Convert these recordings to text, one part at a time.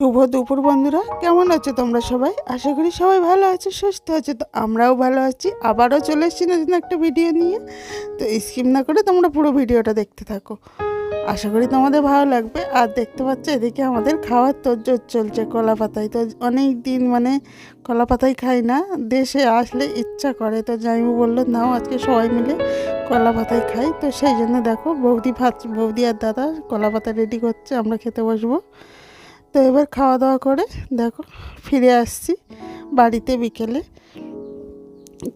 শুভ দুপুর বন্ধুরা, কেমন আছো তোমরা সবাই? আশা করি সবাই ভালো আছো, সুস্থ আছো, তো আমরাও ভালো আছি। আবারও চলে এসেছি নতুন একটা ভিডিও নিয়ে। তো স্কিপ না করে তোমরা পুরো ভিডিওটা দেখতে থাকো। আশা করি তোমাদের ভালো লাগবে। আর দেখতে পাচ্ছ এদিকে আমাদের খাওয়ার তোর চলছে কলা পাতায় তো অনেক দিন মানে কলা পাতাই খাই না, দেশে আসলে ইচ্ছা করে। তো জামিবু বলল, নাও আজকে সবাই মিলে কলা পাতায় খাই। তো সেই জন্য দেখো, বৌদি ভাত, বৌদি আর দাদা কলা পাতা রেডি করছে, আমরা খেতে বসবো। তো এবার খাওয়া দাওয়া করে দেখো, ফিরে আসছি বাড়িতে বিকেলে।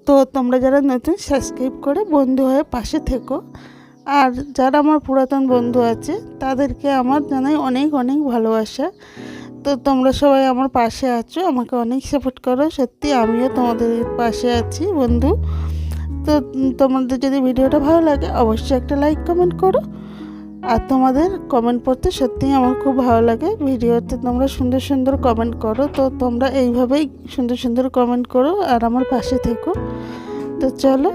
তো তোমরা যারা নতুন সাবস্ক্রাইব করে বন্ধু হয়ে পাশে থেকো। আর যারা আমার পুরাতন বন্ধু আছে, তাদেরকে আমার জানাই অনেক অনেক ভালোবাসা। তো তোমরা সবাই আমার পাশে আছো, আমাকে অনেক সাপোর্ট করো। সত্যি, আমিও তোমাদের পাশে আছি বন্ধু। তো তোমাদের যদি ভিডিওটা ভালো লাগে, অবশ্যই একটা লাইক কমেন্ট করো। আর তোমাদের কমেন্ট পড়তে সত্যিই আমার খুব ভালো লাগে। ভিডিওতে তোমরা সুন্দর সুন্দর কমেন্ট করো, তো তোমরা এইভাবেই সুন্দর সুন্দর কমেন্ট করো আর আমার পাশে থেকো। তো চলো।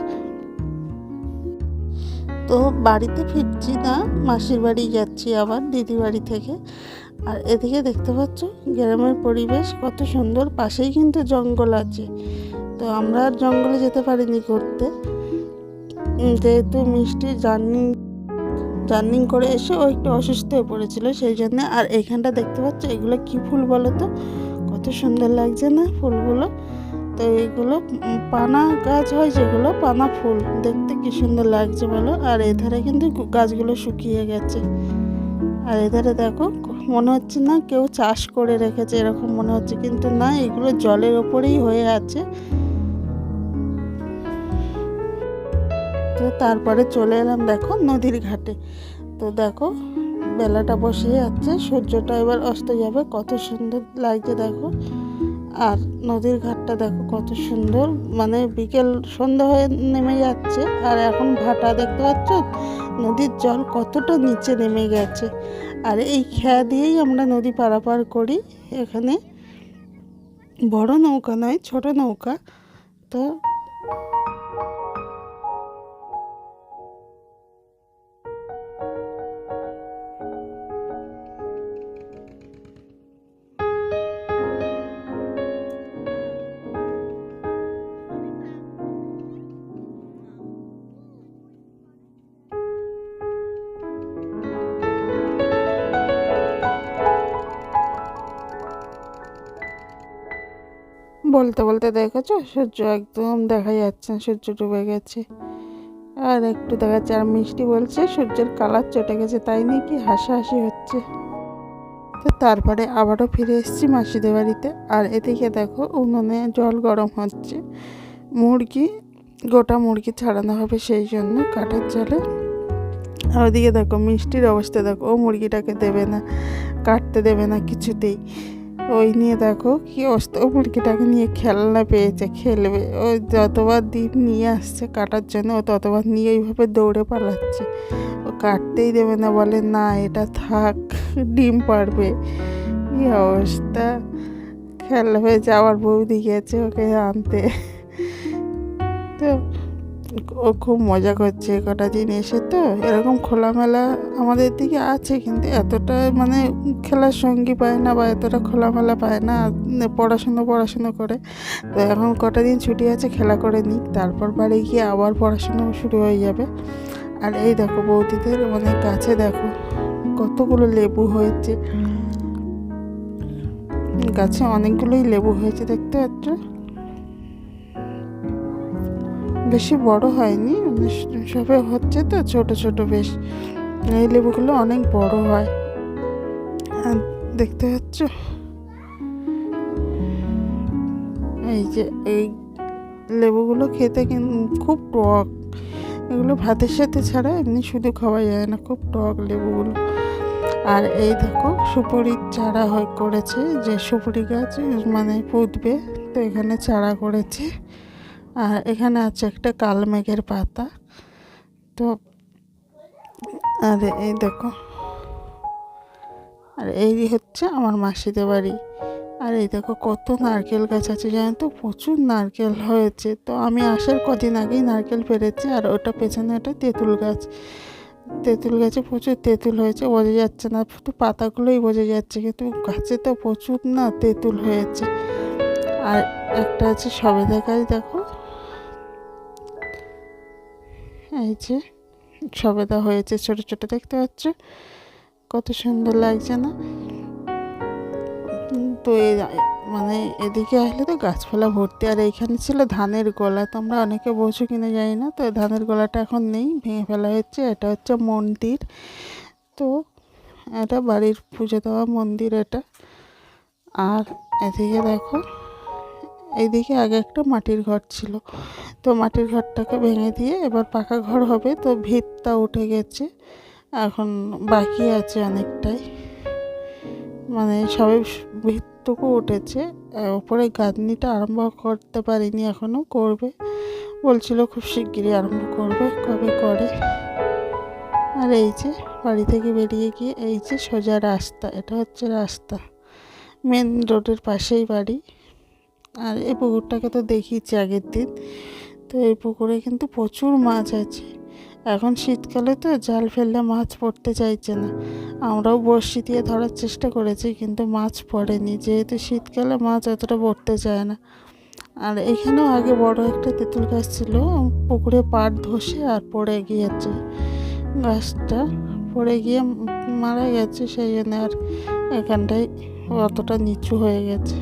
তো বাড়িতে ফিরছি না, মাসির বাড়ি যাচ্ছি আবার দিদি বাড়ি থেকে। আর এদিকে দেখতে পাচ্ছ গ্রামের পরিবেশ কত সুন্দর, পাশেই কিন্তু জঙ্গল আছে। তো আমরা আর জঙ্গলে যেতে পারিনি করতে যেহেতু মিষ্টি জার্নি জার্নিং করে এসে ও একটু অসুস্থ হয়ে পড়েছিল সেই জন্য। আর এইখানটা দেখতে পাচ্ছ, এগুলো কি ফুল বলো তো? কত সুন্দর লাগছে না ফুলগুলো? তো এগুলো পানা গাছ হয় যেগুলো, পানা ফুল। দেখতে কি সুন্দর লাগছে বলো? আর এধারে কিন্তু গাছগুলো শুকিয়ে গেছে। আর এধারে দেখো, মনে হচ্ছে না কেউ চাষ করে রেখেছে, এরকম মনে হচ্ছে। কিন্তু না, এগুলো জলের ওপরেই হয়ে আছে। তো তারপরে চলে এলাম দেখো নদীর ঘাটে। তো দেখো, বেলাটা বসে যাচ্ছে, সূর্যটা এবার অস্ত যাবে, কত সুন্দর লাগছে দেখো। আর নদীর ঘাটটা দেখো কত সুন্দর মানে বিকেল সন্ধ্যা হয়ে নেমে যাচ্ছে, আর এখন ভাটা দেখতে পাচ্ছ? নদীর জল কতটা নিচে নেমে গেছে। আর এই খেয়া দিয়েই আমরা নদী পারাপার করি এখানে। বড় নৌকা নয়, ছোট নৌকা। তো বলতে বলতে দেখেছ? সূর্য একদম দেখা যাচ্ছে সূর্য ডুবে গেছে। আর একটু দেখা যাচ্ছে আর মিষ্টি বলছে সূর্যের কালার চটে গেছে, তাই নিয়ে কি হাসাহাসি হচ্ছে। তো তারপরে আবারও ফিরে এসেছি মাসিদের বাড়িতে। আর এদিকে দেখো, উনুনে জল গরম হচ্ছে। মুরগি, গোটা মুরগি ছাড়ানো হবে সেই জন্য কাঠের জলে। আর ওদিকে দেখো, মিষ্টির অবস্থা দেখো, ও মুরগিটাকে দেবে না, কাটতে দেবে না, কিছুতেই। ওই নিয়ে দেখো কি অস্ত মুরগিটাকে নিয়ে খেলনা পেয়েছে, খেলবে। ও যতবার ডিম নিয়ে আসছে কাটার জন্য, ও ততবার নিয়ে ওইভাবে দৌড়ে পালাচ্ছে। ও কাটতেই দেবে না, বলে না, এটা থাক, ডিম পারবে। কি অবস্থা। খেলবে যাওয়ার বৌদি গেছে ওকে আনতে। তো ও খুব মজা করছে কটা দিন এসে তো, এরকম খোলামেলা আমাদের দিকে আছে, কিন্তু এতটা মানে খেলার সঙ্গী পায় না বা এতটা খোলামেলা পায় না, পড়াশুনো পড়াশুনো করে। তো এখন কটা দিন ছুটি আছে, খেলা করে নিই তারপর বাড়ি গিয়ে আবার পড়াশুনো শুরু হয়ে যাবে। আর এই দেখো বৌদিদের মানে গাছে দেখো কতগুলো লেবু হয়েছে। গাছে অনেকগুলোই লেবু হয়েছে, দেখতে পাচ্ছ? বেশি বড় হয়নি সবে হচ্ছে তো ছোট ছোট বেশ। এই লেবুগুলো অনেক বড় হয়। আর দেখতে পাচ্ছ? এই যে এই লেবুগুলো খেতে কিন্তু খুব টক। এগুলো ভাতের সাথে ছাড়া এমনি শুধু খাওয়া যায় না, খুব টক লেবুগুলো। আর এই দেখো, সুপুরির চারা হয়ে করেছে, যে সুপুরি গাছ মানে পুঁতবে, তো এখানে চারা করেছে। আর এখানে আছে একটা কাল মেঘের পাতা। তো, আর এই দেখো। আর এই হচ্ছে আমার মাসিদের বাড়ি। আর এই দেখো কত নারকেল গাছ আছে, জানো তো? প্রচুর নারকেল হয়েছে। তো আমি আসার কদিন আগেই নারকেল পেরেছি, আর ওটা পেছনে একটা তেঁতুল গাছ। তেঁতুল গাছে প্রচুর তেঁতুল হয়েছে, বোঝা যাচ্ছে না, শুধু পাতাগুলোই বোঝা যাচ্ছে, কিন্তু গাছে তো প্রচুর না তেঁতুল হয়েছে। আর একটা আছে সবেদা গাছ, দেখো। যে সবেদা হয়েছে ছোট ছোট, দেখতে পাচ্ছ? কত সুন্দর লাগছে না? তো মানে এদিকে আসলে তো গাছপালা ভর্তি, আর এইখানে ছিল ধানের গোলা। তোমরা অনেকে বোঝো কিনা জানি না, তো ধানের গোলাটা এখন নেই, ভেঙে ফেলা হচ্ছে এটা হচ্ছে মন্দির। তো এটা বাড়ির পুজো দেওয়া মন্দির এটা। আর এদিকে দেখো এইদিকে আগে একটা মাটির ঘর ছিল। তো মাটির ঘরটাকে ভেঙে দিয়ে এবার পাকা ঘর হবে। তো ভিতটা উঠে গেছে। এখন বাকি আছে অনেকটাই। মানে সবে ভিতটুকু উঠেছে। ওপরে গাঁথনিটা আরম্ভ করতে পারিনি এখনও করবে। বলছিল খুব শিগগিরই আরম্ভ করবে, কবে করে। আর এই যে বাড়ি থেকে বেরিয়ে গিয়ে এই যে সোজা রাস্তা, এটা হচ্ছে রাস্তা। মেন রোডের পাশেই বাড়ি। আর এই পুকুরটাকে তো দেখিয়েছি আগের দিন। তো এই পুকুরে কিন্তু প্রচুর মাছ আছে। এখন শীতকালে তো জাল ফেললে মাছ পড়তে চাইছে না। আমরাও বড়শি দিয়ে ধরার চেষ্টা করেছি, কিন্তু মাছ পড়েনি। যেহেতু শীতকালে মাছ অতটা পড়তে চায় না। আর এখানেও আগে বড় একটা তেঁতুল গাছ ছিল, পুকুরে পাড় ধসে আর পড়ে গিয়েছে। গাছটা পড়ে গিয়ে মারা গেছে, সেই জন্য আর এখানটায় অতটা নিচু হয়ে গেছে।